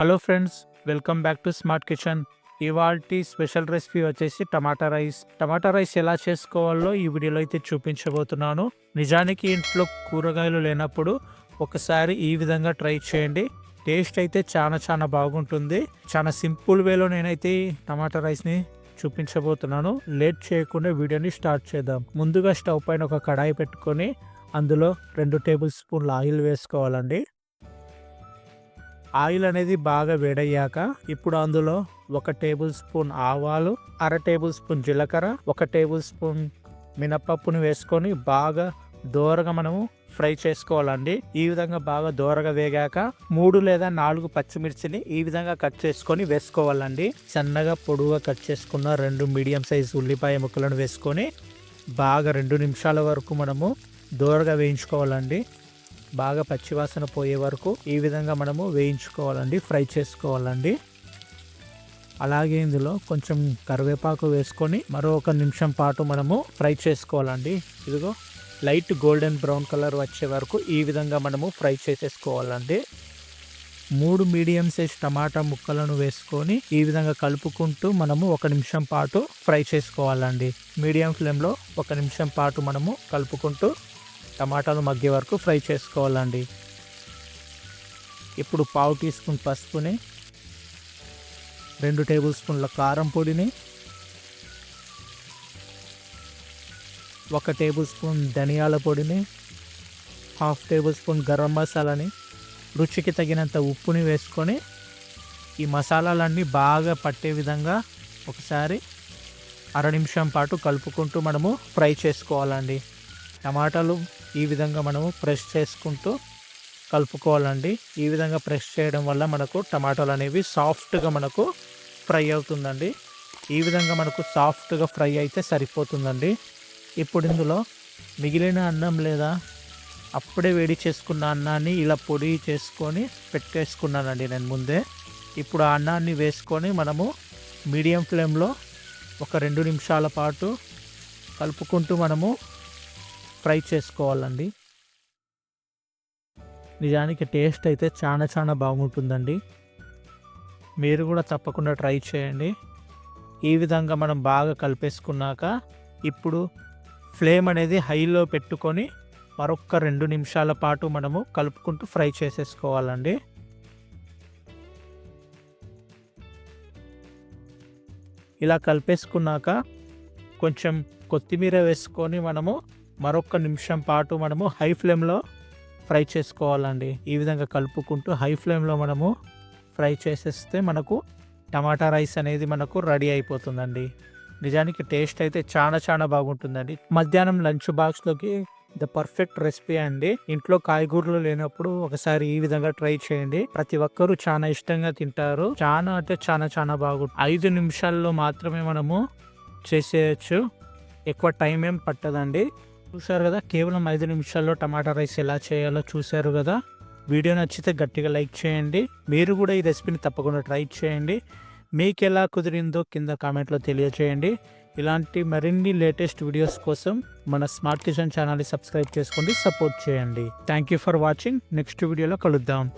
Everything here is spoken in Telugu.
Hello friends welcome back to smart kitchen. ఇవాల్టి స్పెషల్ రెసిపీ వచ్చేసి టమాటా రైస్. టమాటా రైస్ ఎలా చేసుకోవాలో ఈ వీడియోలో అయితే చూపించబోతున్నాను. నిజానికి ఇంట్లో కూరగాయలు లేనప్పుడు ఒకసారి ఈ విధంగా ట్రై చేయండి. టేస్ట్ అయితే చాలా చాలా బాగుంటుంది. చాలా సింపుల్ వేలో నేనైతే టమాటా రైస్ని చూపించబోతున్నాను. లేట్ చేయకుండా వీడియోని స్టార్ట్ చేద్దాం. ముందుగా స్టవ్ పైన ఒక కడాయి పెట్టుకొని అందులో రెండు టేబుల్ స్పూన్ల ఆయిల్ వేసుకోవాలండి. ఆయిల్ అనేది బాగా వేడయ్యాక ఇప్పుడు అందులో ఒక టేబుల్ స్పూన్ ఆవాలు అర టేబుల్ స్పూన్ జీలకర్ర ఒక టేబుల్ స్పూన్ మినపప్పుని వేసుకొని బాగా దోరగా మనము ఫ్రై చేసుకోవాలండి. ఈ విధంగా బాగా దోరగా వేగాక మూడు లేదా నాలుగు పచ్చిమిర్చిని ఈ విధంగా కట్ చేసుకొని వేసుకోవాలండి. సన్నగా పొడుగా కట్ చేసుకున్న రెండు మీడియం సైజ్ ఉల్లిపాయ ముక్కలను వేసుకొని బాగా రెండు నిమిషాల వరకు మనము దోరగా వేయించుకోవాలండి. బాగా పచ్చివాసన పోయే వరకు ఈ విధంగా మనము వేయించుకోవాలండి ఫ్రై చేసుకోవాలండి. అలాగే ఇందులో కొంచెం కరివేపాకు వేసుకొని మరో ఒక నిమిషం పాటు మనము ఫ్రై చేసుకోవాలండి. ఇదిగో లైట్ గోల్డెన్ బ్రౌన్ కలర్ వచ్చే వరకు ఈ విధంగా మనము ఫ్రై చేసేసుకోవాలండి. మూడు మీడియం సైజ్ టమాటా ముక్కలను వేసుకొని ఈ విధంగా కలుపుకుంటూ మనము ఒక నిమిషం పాటు ఫ్రై చేసుకోవాలండి. మీడియం ఫ్లేమ్లో ఒక నిమిషం పాటు మనము కలుపుకుంటూ టమాటాలు మగ్గే వరకు ఫ్రై చేసుకోవాలండి. ఇప్పుడు పావు టీ స్పూన్ పసుపుని రెండు టేబుల్ స్పూన్ల కారం పొడిని ఒక టేబుల్ స్పూన్ ధనియాల పొడిని హాఫ్ టేబుల్ స్పూన్ గరం మసాలాని రుచికి తగినంత ఉప్పుని వేసుకొని ఈ మసాలాలన్నీ బాగా పట్టే విధంగా ఒకసారి అర నిమిషం పాటు కలుపుకుంటూ మనము ఫ్రై చేసుకోవాలండి. టమాటాలు ఈ విధంగా మనము ప్రెస్ చేసుకుంటూ కలుపుకోవాలండి. ఈ విధంగా ప్రెస్ చేయడం వల్ల మనకు టమాటాలు అనేవి సాఫ్ట్గా మనకు ఫ్రై అవుతుందండి. ఈ విధంగా మనకు సాఫ్ట్గా ఫ్రై అయితే సరిపోతుందండి. ఇప్పుడు ఇందులో మిగిలిన అన్నం లేదా అప్పుడే వేడి చేసుకున్న అన్నాన్ని ఇలా పొడి చేసుకొని పెట్టేసుకున్నానండి నేను ముందే. ఇప్పుడు ఆ అన్నాన్ని వేసుకొని మనము మీడియం ఫ్లేమ్లో ఒక రెండు నిమిషాల పాటు కలుపుకుంటూ మనము ఫ్రై చేసుకోవాలండి. నిజానికి టేస్ట్ అయితే చాలా చాలా బాగుంటుందండి. మీరు కూడా తప్పకుండా ట్రై చేయండి. ఈ విధంగా మనం బాగా కలిపేసుకున్నాక ఇప్పుడు ఫ్లేమ్ అనేది హైలో పెట్టుకొని మరొక రెండు నిమిషాల పాటు మనము కలుపుకుంటూ ఫ్రై చేసేసుకోవాలండి. ఇలా కలిపేసుకున్నాక కొంచెం కొత్తిమీర వేసుకొని మనము మరొక నిమిషం పాటు మనము హై ఫ్లేమ్లో ఫ్రై చేసుకోవాలండి. ఈ విధంగా కలుపుకుంటూ హై ఫ్లేమ్లో మనము ఫ్రై చేసేస్తే మనకు టమాటా రైస్ అనేది మనకు రెడీ అయిపోతుందండి. నిజానికి టేస్ట్ అయితే చాలా చాలా బాగుంటుందండి. మధ్యాహ్నం లంచ్ బాక్స్లోకి ద పర్ఫెక్ట్ రెసిపీ అండి. ఇంట్లో కాయగూరలు లేనప్పుడు ఒకసారి ఈ విధంగా ట్రై చేయండి. ప్రతి ఒక్కరూ చాలా ఇష్టంగా తింటారు. చాలా అంటే చాలా చాలా బాగుంటుంది ఐదు నిమిషాల్లో మాత్రమే మనము చేసేయచ్చు. ఎక్కువ టైం ఏం పట్టదండి. చూశారు కదా? కేవలం ఐదు నిమిషాల్లో టమాటా రైస్ ఎలా చేయాలో చూశారు కదా? వీడియో నచ్చితే గట్టిగా లైక్ చేయండి. మీరు కూడా ఈ రెసిపీని తప్పకుండా ట్రై చేయండి. మీకు ఎలా కుదిరిందో కింద కామెంట్లో తెలియజేయండి. ఇలాంటి మరిన్ని లేటెస్ట్ వీడియోస్ కోసం మన స్మార్ట్ కిచెన్ ఛానల్ని సబ్స్క్రైబ్ చేసుకోండి సపోర్ట్ చేయండి. Thank you for watching. Next వీడియోలో కలుద్దాం.